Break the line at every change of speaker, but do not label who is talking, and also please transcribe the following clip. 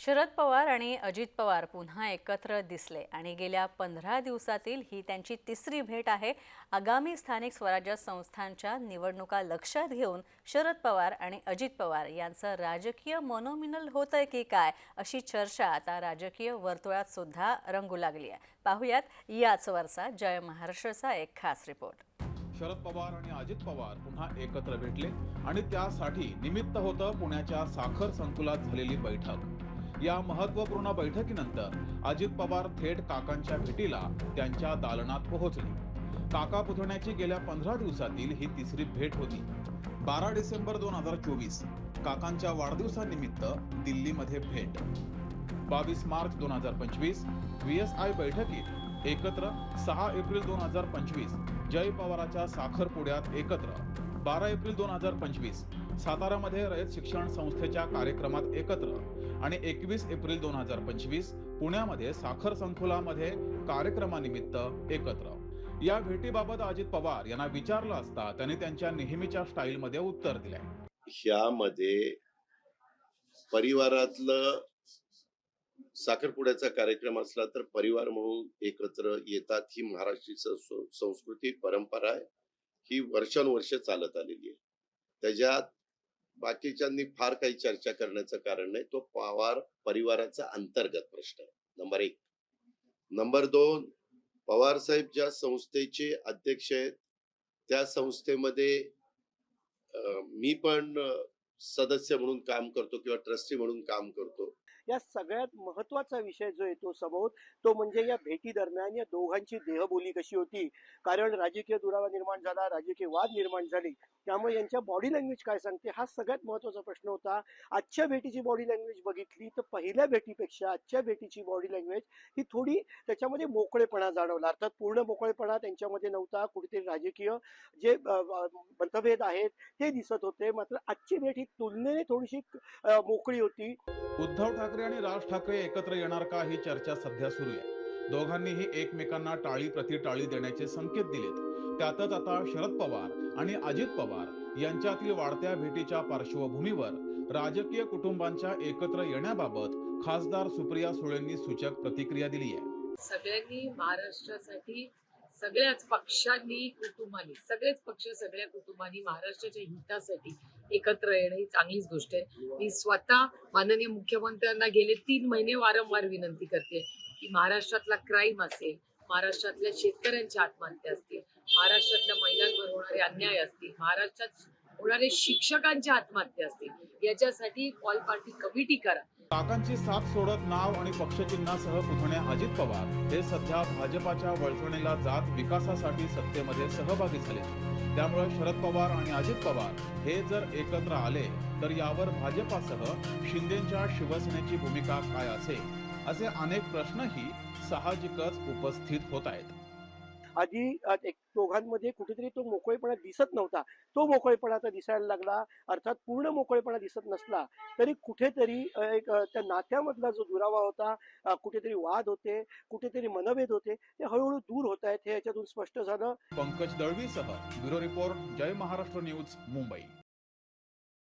शरद पवार आणि अजित पवार पुन्हा एकत्र दिसले आणि गेल्या पंधरा दिवसातील ही त्यांची तिसरी भेट आहे. आगामी स्थानिक स्वराज्य संस्थांच्या निवडणुका लक्षात घेऊन शरद पवार आणि अजित पवार यांचं राजकीय मनोमिनल होतंय की काय अशी चर्चा आता राजकीय वर्तुळात सुद्धा रंगू लागली आहे. पाहुयात याच वरचा जय महाराष्ट्रचा एक खास रिपोर्ट.
शरद पवार आणि अजित पवार पुन्हा एकत्र भेटले आणि त्यासाठी निमित्त होतं पुण्याच्या साखर संकुलात झालेली बैठक. या महत्त्वपूर्ण बैठकीनंतर अजित पवार थेट काकांच्या भेटीला त्यांच्या दालनात पोहोचले. काका पुतण्याची गेल्या पंधरा दिवसातील ही तिसरी भेट होती. बारा डिसेंबर दोन हजार चोवीस काकांच्या वाढदिवसानिमित्त दिल्लीमध्ये भेट. बावीस मार्च दोन हजार पंचवीस व्ही एस आय बैठकीत एकत्र सहा एप्रिल दोन हजार पंचवीस जय पवाराच्या साखरपुड्यात एकत्र. बारा एप्रिल दोन हजार पंचवीस सातारामध्ये रयत शिक्षण संस्थेच्या कार्यक्रमात एकत्र आणि एकवीस एप्रिल दोन हजार पंचवीस पुण्यामध्ये साखर संकुलामध्ये कार्यक्रमानिमित्त एकत्र. या भेटीबाबत अजित पवार यांना विचारलं असता त्यांनी त्यांच्या नेहमीच्या स्टाईलमध्ये उत्तर दिलंय.
ह्यामध्ये परिवारातलं साखरपुड्याचा कार्यक्रम असला तर परिवार म्हणून एकत्र येतात. ही महाराष्ट्री संस्कृती परंपरा आहे. ही वर्षानुवर्ष चालत आलेली आहे. त्याच्यात बाकीच्यांनी फार काही चर्चा करण्याचं कारण नाही. तो पवार परिवाराचा अंतर्गत प्रश्न आहे. नंबर एक. नंबर दोन पवार साहेब ज्या संस्थेचे अध्यक्ष आहेत त्या संस्थेमध्ये मी पण सदस्य म्हणून काम करतो किंवा ट्रस्टी म्हणून काम करतो.
या सगळ्यात महत्त्वाचा विषय जो येतो समोर तो म्हणजे या भेटी दरम्यान या दोघांची देहबोली कशी होती? कारण राजकीय दुरावा निर्माण झाला राजकीय वाद निर्माण झाले. त्यामुळे यांच्या बॉडी लँग्वेज काय सांगते? हा सगळ्यात महत्त्वाचा प्रश्न होता. आजच्या भेटीची बॉडी लँग्वेज बघितली तर पहिल्या भेटीपेक्षा आजच्या भेटीची बॉडी लँग्वेज ही थोडी त्याच्यामध्ये मोकळेपणा जाणवला. अर्थात पूर्ण मोकळेपणा त्यांच्यामध्ये नव्हता. कुठेतरी राजकीय जे मतभेद आहेत ते दिसत होते. मात्र आजची भेट ही तुलनेने थोडीशी मोकळी होती.
उद्धव ठाकरे ठाकरे आणि राज ठाकरे एकत्र येणार का ही चर्चा सध्या सुरू आहे. दोघांनीही एकमेकांना टाळी प्रति टाळी देण्याचे संकेत दिलेत. त्यातच आता शरद पवार आणि अजित पवार यांच्यातील वाढत्या भेटीच्या पार्श्वभूमीवर राजकीय कुटुंबांच्या एकत्र येण्याबाबत खासदार सुप्रिया सुळेंनी सूचक प्रतिक्रिया दिली आहे.
सगळ्यांनी महाराष्ट्रासाठी सगळ्याच पक्षांनी कुटुंबांनी सगळेच पक्ष सगळ्या कुटुंबांनी महाराष्ट्राच्या हितासाठी एकत्र येणं ही चांगलीच गोष्ट आहे. मी स्वतः माननीय मुख्यमंत्र्यांना गेले तीन महिने वारंवार विनंती करते की महाराष्ट्रातला क्राईम असेल महाराष्ट्रातल्या शेतकऱ्यांच्या आत्महत्या असतील महाराष्ट्रातल्या महिलांवर होणारे अन्याय असतील महाराष्ट्रात होणारे शिक्षकांच्या आत्महत्या असतील याच्यासाठी ऑल पार्टी कमिटी करा.
काकांची साथ सोडत नाव आणि पक्षचिन्हासह पुढणे अजित पवार. हे सध्या भाजपाच्या वळसणीला जात विकासासाठी सत्तेमध्ये सहभागी झाले. त्यामुळे शरद पवार आणि अजित पवार हे जर एकत्र आले तर यावर भाजपासह शिंदेच्या शिवसेनेची भूमिका काय असेल? असे अनेक प्रश्नही साहजिकच उपस्थित होत आहेत.
आधी एक दोघांमध्ये कुठेतरी तो मोकळेपणा दिसत नव्हता. तो मोकळेपणा आता दिसायला लागला. अर्थात पूर्ण मोकळेपणा दिसत नसला तरी कुठेतरी एक त्या नात्यामधला जो दुरावा होता कुठेतरी वाद होते कुठेतरी मनभेद होते ते हळूहळू दूर होत आहेत हे याच्यातून स्पष्ट झालं.
Pankaj दळवीसह bureau report Jai Maharashtra news Mumbai.